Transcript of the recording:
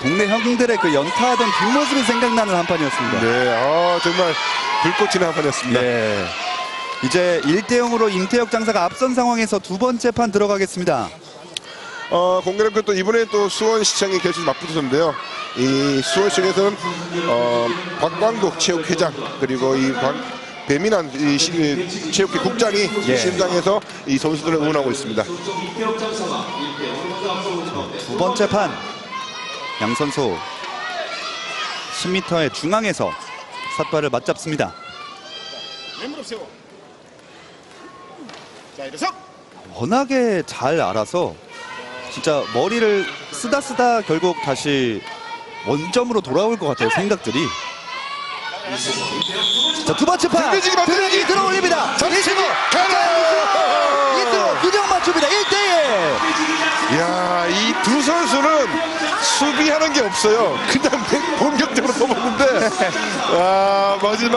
동네 형들의 그 연타하던 뒷모습이 생각나는 한 판이었습니다. 네, 아, 정말 불꽃 튀는 한 판이었습니다. 네. 이제 1대 0으로 임태혁 장사가 앞선 상황에서 두 번째 판 들어가겠습니다. 어, 공교롭게 또 이번에 또 수원시청이 결실 맞붙었는데요. 이 수원시청에서는 어, 박광도 체육회장 그리고 이 박, 배민환 이 시- 이 체육회 국장이 예. 심장에서 이 선수들을 응원하고 있습니다. 두 번째 판. 양 선수 10m의 중앙에서 삿발을 맞잡습니다. 왼무릎 세워. 자, 일어서. 워낙에 잘 알아서 진짜 머리를 쓰다 쓰다 결국 다시 원점으로 돌아올 것 같아요 생각들이 자 두 번째 판 들리기 들리기. 들어올립니다 전치고 이승호 이승호 균형 맞춥니다 1대1 야, 이 두 선수는 수비하는 게 없어요. 그냥 공격적으로 뽑았는데, 아, 마지막에